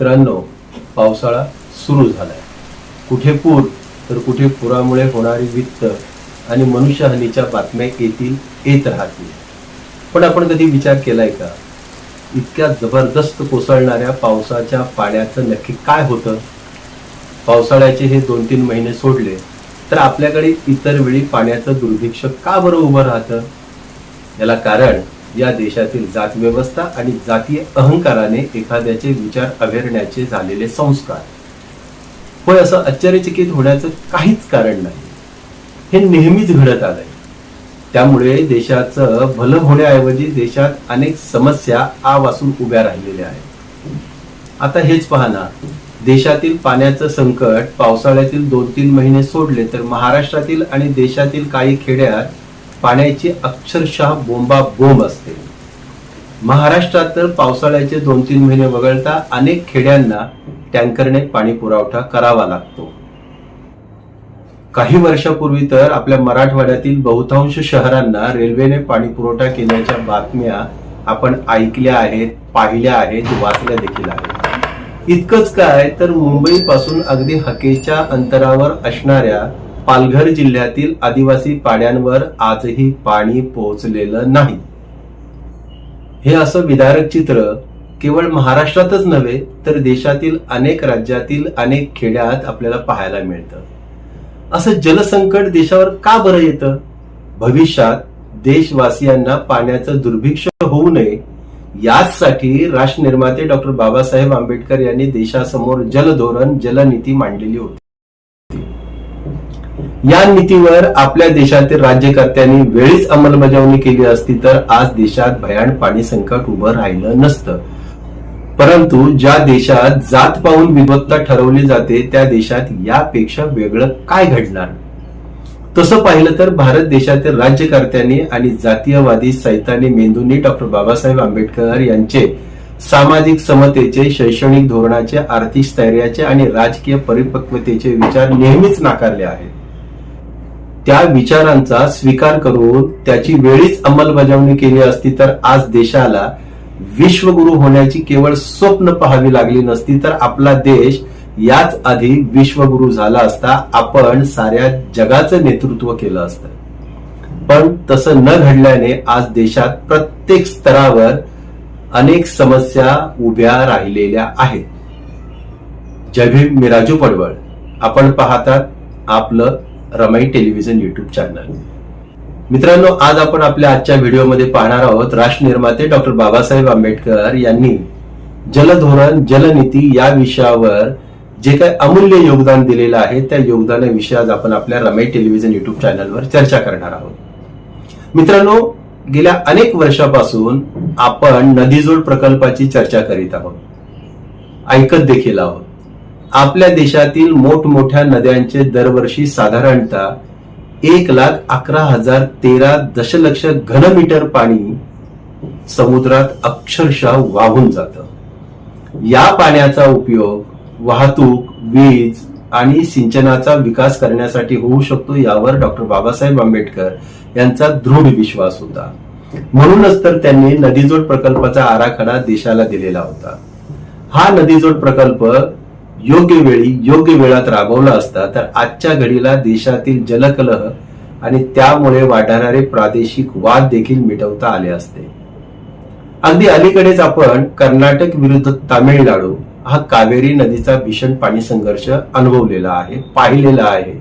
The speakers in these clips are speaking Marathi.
मित्रांनो पावसाळा सुरू झालाय. कुठे पूर तर कुठे पुरामुळे होणारी वित्त आणि मनुष्यहानीच्या बातम्या येतील येत राहतील. पण आपण कधी विचार केलाय का? इतक्या जबरदस्त कोसळणाऱ्या पावसाच्या पाण्याचं नक्की काय होतं? पावसाळ्याचे हे दोन तीन महिने सोडले तर आपल्याकडे इतर वेळी पाण्याचं दुर्भिक्ष का बरं उभं राहतं? याला कारण या देशातील जात व्यवस्था आणि जातीय अहंकाराने एखाद्याचे विचार अवेरण्याचे झालेले संस्कार. होय असं आश्चर्यचकित होण्याचं काहीच कारण नाही. हे नेहमीच घडत आलंय. त्यामुळे देशाचं भलं होण्याऐवजी देशात अनेक समस्या आवासून उभ्या राहिलेल्या आहेत. आता हेच पहा ना देशातील पाण्याचं संकट पावसाळ्यातील दोन तीन महिने सोडले तर महाराष्ट्रातील आणि देशातील काही खेड्यात पाण्याची अक्षरशः बोंबा बोंब असते. महाराष्ट्रात तर पावसाळ्याचे दोन तीन महिने वगळता अनेक खेड्यांना टँकरने पाणी पुरवठा करावा लागतो. काही वर्षापूर्वी तर आपल्या मराठवाड्यातील बहुतांश शहरांना रेल्वेने पाणी पुरवठा केल्याच्या बातम्या आपण ऐकल्या आहेत पाहिल्या आहेत वाचल्या देखील आहेत. इतकंच काय तर मुंबई पासून अगदी हकेच्या अंतरावर असणाऱ्या पालघर जिल्ह्यातील आदिवासी पाड्यांवर आजही पाणी पोहोचलेलं नाही. हे असं विदारक चित्र केवळ महाराष्ट्रातच नव्हे तर देशातील अनेक राज्यातील अनेक खेड्यात आपल्याला पाहायला मिळतं. असं जलसंकट देशावर का बरं येतं? भविष्यात देशवासियांना पाण्याचं दुर्भिक्ष होऊ नये याचसाठी राष्ट्र निर्माते डॉक्टर बाबासाहेब आंबेडकर यांनी देशासमोर जलधोरण जलनीती मांडलेली होती. या नीतीवर आपल्या देशातील राज्यकर्त्यांनी वेळीच अंमलबजावणी केली असती तर आज देशात भयान पाणी संकट उभं राहिलं नसतं. परंतु ज्या देशात जात पाहून विभक्ता ठरवली जाते त्या देशात यापेक्षा वेगळं काय घडणार? तसं पाहिलं तर भारत देशातील राज्यकर्त्यांनी आणि जातीयवादी सैतानी मेंदूंनी डॉक्टर बाबासाहेब आंबेडकर यांचे सामाजिक समतेचे शैक्षणिक धोरणाचे आर्थिक स्थैर्याचे आणि राजकीय परिपक्वतेचे विचार नेहमीच नाकारले आहेत. त्या विचारांचा स्वीकार करून त्याची वेळीच अंमलबजावणी केली असती तर आज देशाला विश्वगुरु होण्याची केवळ स्वप्न पाहावी लागली नसती तर आपला देश याच आधी विश्वगुरु झाला असता आपण साऱ्या जगाचं नेतृत्व केलं असतं. पण तसं न घडल्याने आज देशात प्रत्येक स्तरावर अनेक समस्या उभ्या राहिलेल्या आहेत. जय भीम मी राजू पडवळ. आपण पाहतात आपलं रमाई टेलिव्हिजन युट्यूब चॅनल. मित्रांनो आज आपण आपल्या आजच्या व्हिडिओमध्ये पाहणार आहोत राष्ट्र निर्माते डॉक्टर बाबासाहेब आंबेडकर यांनी जलधोरण जलनीती या विषयावर जे काही अमूल्य योगदान दिलेलं आहे त्या योगदानाविषयी आज आपण आपल्या रमाई टेलिव्हिजन युट्यूब चॅनलवर चर्चा करणार आहोत. मित्रांनो गेल्या अनेक वर्षापासून आपण नदीजोड प्रकल्पाची चर्चा करीत आहोत. ऐकत देखील आहोत. आपल्या देशातील मोठमोठ्या नद्यांचे दरवर्षी साधारणतः एक लाख अकरा हजार तेरा दशलक्ष घनमीटर पाणी समुद्रात अक्षरशः वाहून जातं. या पाण्याचा उपयोग वाहतूक वीज आणि सिंचनाचा विकास करण्यासाठी होऊ शकतो यावर डॉक्टर बाबासाहेब आंबेडकर यांचा दृढ विश्वास होता. म्हणूनच तर त्यांनी नदीजोड प्रकल्पाचा आराखडा देशाला दिलेला होता. हा नदीजोड प्रकल्प योग्य वेळी योग्य वेळात राबवला असता तर आजच्या घडीला देशातील जलकलह आणि त्यामुळे वाढणारे प्रादेशिक वाद देखील मिटवता आले असते. अगदी अलीकडेच आपण कर्नाटक विरुद्ध तामिळनाडू हा कावेरी नदीचा भीषण पाणी संघर्ष अनुभवलेला आहे पाहिलेला आहे.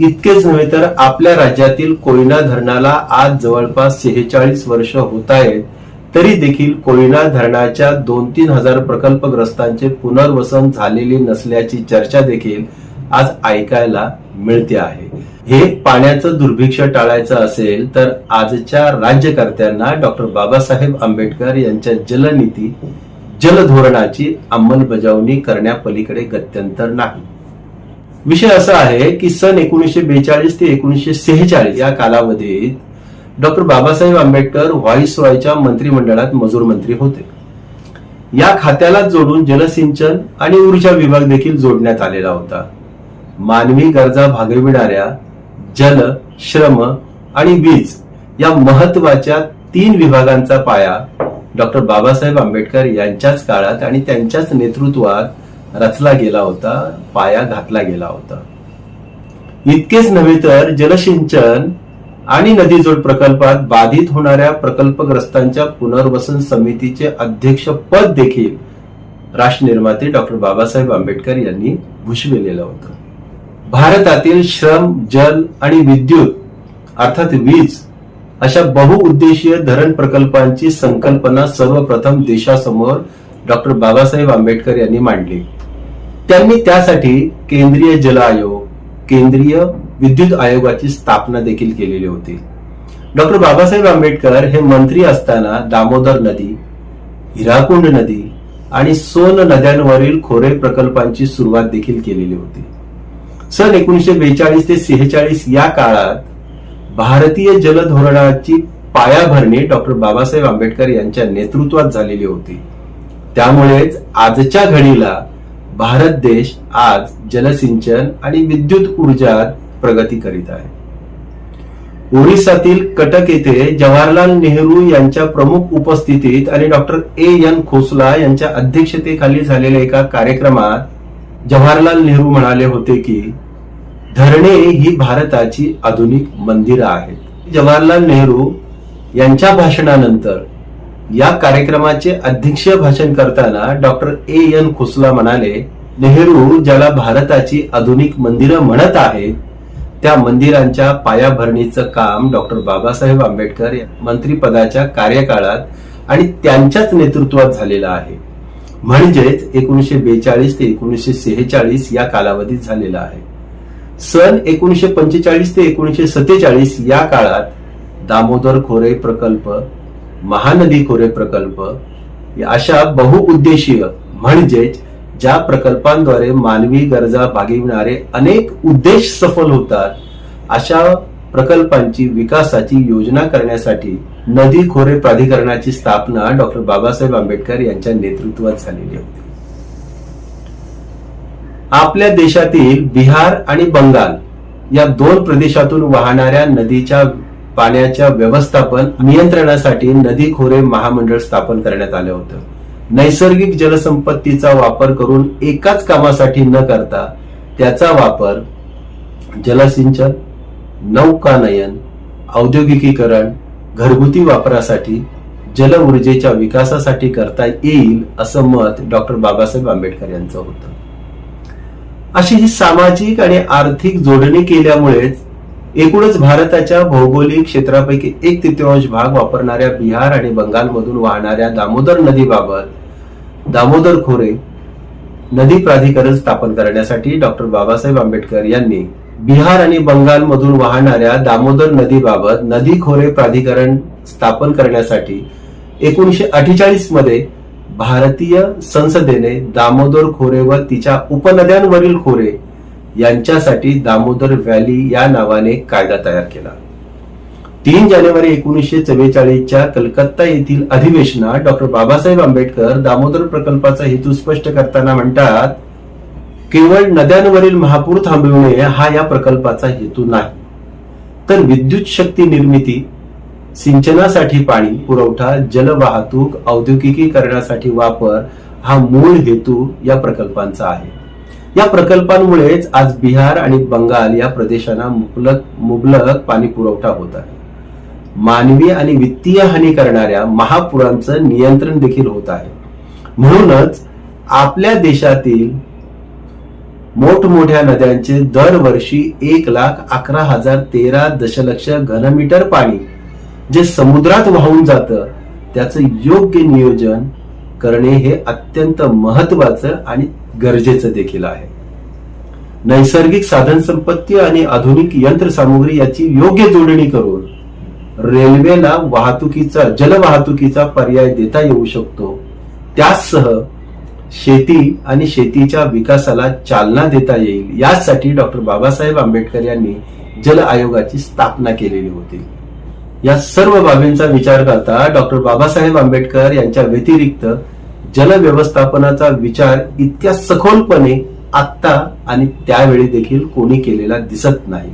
इतकेच नव्हे तर आपल्या राज्यातील कोयना धरणाला आज जवळपास सेहेचाळीस वर्ष होत आहेत तरी देखील कोयना धरणाच्या दोन तीन हजार प्रकल्पग्रस्तांचे पुनर्वसन झालेले नसल्याची चर्चा देखील आज ऐकायला मिळते आहे. हे पाण्याचं दुर्भिक्ष टाळायचं असेल तर आजच्या राज्यकर्त्यांना डॉक्टर बाबासाहेब आंबेडकर यांच्या जलनीती जलधोरणाची अंमलबजावणी करण्यापलीकडे गत्यंतर नाही. विषय असा आहे की सन एकोणीसशे बेचाळीस ते एकोणीसशे सेहेचाळीस या कालावधीत डॉक्टर बाबासाहेब आंबेडकर व्हाईस रॉयच्या मंत्रिमंडळात मजूर मंत्री होते. या खात्याला जोडून जलसिंचन आणि ऊर्जा विभाग देखील जोडण्यात आलेला होता. मानवी गरजा भागविणाऱ्या जल श्रम आणि वीज या महत्त्वाच्या तीन विभागांचा पाया डॉक्टर बाबासाहेब आंबेडकर यांच्याच काळात आणि त्यांच्याच नेतृत्वात रचला गेला होता पाया घातला गेला होता. इतकेच नव्हे तर जलसिंचन आणि नदीजोड प्रकल्पात बाधित होणाऱ्या प्रकल्पग्रस्तांच्या पुनर्वसन समितीचे अध्यक्ष पद देखील राष्ट्र निर्माते डॉक्टर बाबासाहेब आंबेडकर यांनी भूषविलेलं होतं. भारतातील श्रम जल आणि विद्युत अर्थात वीज अशा बहुउद्देशीय धरण प्रकल्पांची संकल्पना सर्वप्रथम देशासमोर डॉक्टर बाबासाहेब आंबेडकर यांनी मांडली. त्यांनी त्यासाठी केंद्रीय जल आयोग केंद्रीय विद्युत आयोगाची स्थापना देखील केलेली होती. डॉक्टर बाबासाहेब आंबेडकर हे मंत्री असताना दामोदर नदी हिराकुंड नदी आणि सोन नद्यांवरील खोरे प्रकल्पांची सुरुवात देखील केलेली होती. सन एकोणीसशे बेचाळीस ते सेहेचाळीस या काळात भारतीय जल धोरणाची पायाभरणी डॉक्टर बाबासाहेब आंबेडकर यांच्या नेतृत्वात झालेली होती. त्यामुळेच आजच्या घडीला भारत देश आज जलसिंचन आणि विद्युत ऊर्जा प्रगती करीत आहे. ओरिसातील कटक येथे जवाहरलाल नेहरू यांच्या प्रमुख उपस्थितीत आणि डॉक्टर ए एन खोसला यांच्या अध्यक्षतेखाली झालेल्या एका कार्यक्रमात जवाहरलाल नेहरू म्हणाले होते की धरणे ही भारताची आधुनिक मंदिरं आहेत. जवाहरलाल नेहरू यांच्या भाषणानंतर या कार्यक्रमाचे अध्यक्षीय भाषण करताना डॉक्टर ए एन खोसला म्हणाले नेहरू ज्याला भारताची आधुनिक मंदिरं म्हणत आहेत त्या मंदिरांच्या पायाभरणीचं काम डॉक्टर बाबासाहेब आंबेडकर मंत्रीपदाच्या कार्यकाळात आणि त्यांच्याच नेतृत्वात झालेलं आहे. म्हणजेच एकोणीसशे बेचाळीस ते एकोणीसशे सेहेचाळीस या कालावधीत झालेला आहे. सन एकोणीसशे पंचेचाळीस ते एकोणीसशे सत्तेचाळीस या काळात दामोदर खोरे प्रकल्प महानदी खोरे प्रकल्प अशा बहुउद्देशीय म्हणजेच ज्या प्रकल्पांद्वारे मानवी गरजा भागविणारे अनेक उद्देश सफल होतात अशा प्रकल्पांची विकासाची योजना करण्यासाठी नदी खोरे प्राधिकरणाची स्थापना डॉक्टर बाबासाहेब आंबेडकर यांच्या नेतृत्वात झालेली होती. आपल्या देशातील बिहार आणि बंगाल या दोन प्रदेशातून वाहणाऱ्या नदीच्या पाण्याच्या व्यवस्थापन नियंत्रणासाठी नदी खोरे महामंडळ स्थापन करण्यात आलं होतं. नैसर्गिक जलसंपत्तीचा वापर करून एकाच कामासाठी न करता त्याचा वापर जलसिंचन नौकानयन औद्योगिकीकरण घरगुती वापरासाठी जल ऊर्जेच्या विकासासाठी करता येईल असं मत डॉक्टर बाबासाहेब आंबेडकर यांचं होतं. अशी ही सामाजिक आणि आर्थिक जोडणी केल्यामुळेच एकूणच भारताच्या भौगोलिक क्षेत्रापैकी एक तृतीयांश भाग वापरणाऱ्या बिहार आणि बंगालमधून वाहणाऱ्या दामोदर नदीबाबत दामोदर खोरे नदी प्राधिकरण स्थापन करण्यासाठी डॉक्टर बाबासाहेब आंबेडकर यांनी बिहार आणि बंगालमधून वाहणाऱ्या दामोदर नदीबाबत नदी खोरे प्राधिकरण स्थापन करण्यासाठी एकोणीसशे अठ्ठेचाळीसमध्ये भारतीय संसदेने दामोदर खोरे व तिच्या उपनद्यांवरील खोरे यांच्यासाठी दामोदर व्हॅली या नावाने कायदा तयार केला. तीन जानेवारी एकोणीसशे चव्वेचाळीसच्या कलकत्ता येथील अधिवेशनात डॉक्टर बाबासाहेब आंबेडकर दामोदर प्रकल्पाचा हेतू स्पष्ट करताना म्हणतात केवळ नद्यांवरील महापूर थांबविणे हा या प्रकल्पाचा हेतू नाही. तर विद्युत शक्ती निर्मिती सिंचनासाठी पाणी पुरवठा जलवाहतूक औद्योगिकीकरणासाठी वापर हा मूळ हेतू या प्रकल्पांचा आहे. या प्रकल्पांमुळेच आज बिहार आणि बंगाल या प्रदेशांना मुबलक मुबलक पाणी पुरवठा होत आहे. मानवी आणि वित्तीय हानी करणाऱ्या महापुरांचं नियंत्रण देखील होत आहे. म्हणूनच आपल्या देशातील मोठमोठ्या नद्यांचे दरवर्षी एक लाख अकरा हजार तेरा दशलक्ष घनमीटर पाणी जे समुद्रात वाहून जातं त्याचं योग्य नियोजन करणे हे अत्यंत महत्वाचं आणि गरजेचं देखील आहे. नैसर्गिक साधन संपत्ती आणि आधुनिक यंत्रसामुग्री याची योग्य जोडणी करून रेल्वेला वाहतुकीचा जलवाहतुकीचा पर्याय देता येऊ शकतो. त्यासह शेती आणि शेतीच्या विकासाला चालना देता येईल. यासाठी डॉक्टर बाबासाहेब आंबेडकर यांनी जल आयोगाची स्थापना केलेली होती. या सर्व बाबींचा विचार करता डॉक्टर बाबासाहेब आंबेडकर यांच्या व्यतिरिक्त जल व्यवस्थापनाचा विचार इतक्या सखोलपणे आत्ता आणि त्यावेळी देखील कोणी केलेला दिसत नाही.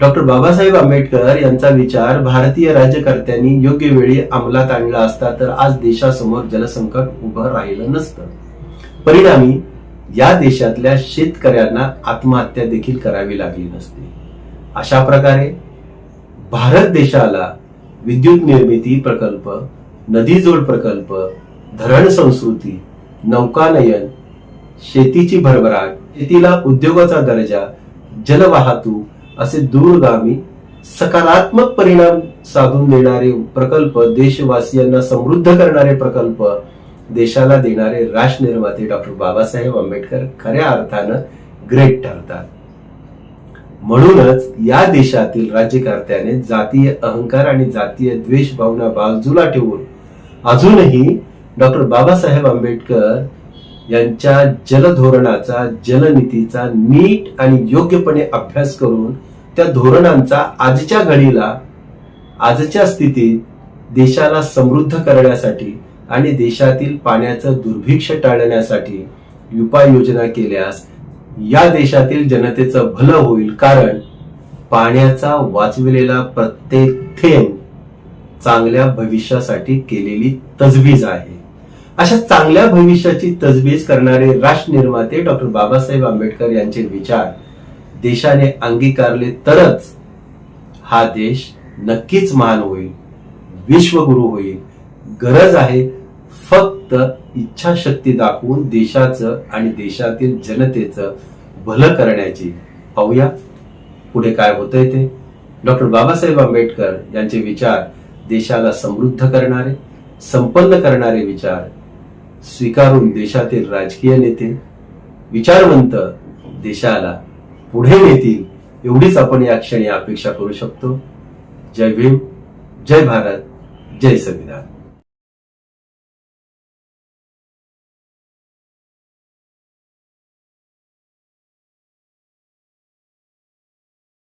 डॉक्टर बाबासाहेब आंबेडकर यांचा विचार भारतीय राज्यकर्त्यांनी योग्य वेळी अंमलात आणला असता तर आज देशासमोर जलसंकट उभं राहिलं नसतं. परिणामी या देशातल्या शेतकऱ्यांना आत्महत्या देखील करावी लागली नसती. अशा प्रकारे भारत देशाला विद्युत निर्मिती प्रकल्प नदी जोड प्रकल्प धरण संस्कृती नौकानयन शेतीची भरभराट शेतीला उद्योगाचा दर्जा जलवाहतूक असे दूरगामी सकारात्मक परिणाम साधून देणारे प्रकल्प देशवासियांना समृद्ध करणारे प्रकल्प देशाला देणारे राष्ट्रनिर्माते डॉक्टर बाबासाहेब आंबेडकर खऱ्या अर्थानं ग्रेट ठरतात. म्हणूनच या देशातील राज्यकर्त्याने जातीय अहंकार आणि जातीय द्वेष भावना बाजूला ठेवून अजूनही डॉक्टर बाबासाहेब आंबेडकर यांच्या जलधोरणाचा जलनीतीचा नीट आणि योग्यपणे अभ्यास करून त्या धोरणांचा आजच्या घडीला आजच्या स्थितीत देशाला समृद्ध करण्यासाठी आणि देशातील पाण्याचं दुर्भिक्ष टाळण्यासाठी उपाययोजना केल्यास या देशातील जनतेचं भलं होईल. कारण पाण्याचा वाचविलेला प्रत्येक थेंब चांगल्या भविष्यासाठी केलेली तजवीज आहे. अशा चांगल्या भविष्याची तजवीज करणारे राष्ट्र निर्माते डॉक्टर बाबासाहेब आंबेडकर यांचे विचार देशाने अंगीकारले तरच हा देश नक्कीच महान होईल विश्वगुरु होईल. गरज आहे फक्त इच्छाशक्ती दाखवून देशाचं आणि देशातील जनतेचं भलं करण्याची. पाहूया पुढे काय होतंय ते. डॉक्टर बाबासाहेब आंबेडकर यांचे विचार देशाला समृद्ध करणारे संपन्न करणारे विचार स्वीकारून देशातील राजकीय नेते विचारवंत देशाला पुढे नेतील एवढीच आपण या क्षणी अपेक्षा करू शकतो. जय भीम जय भारत जय संविधान.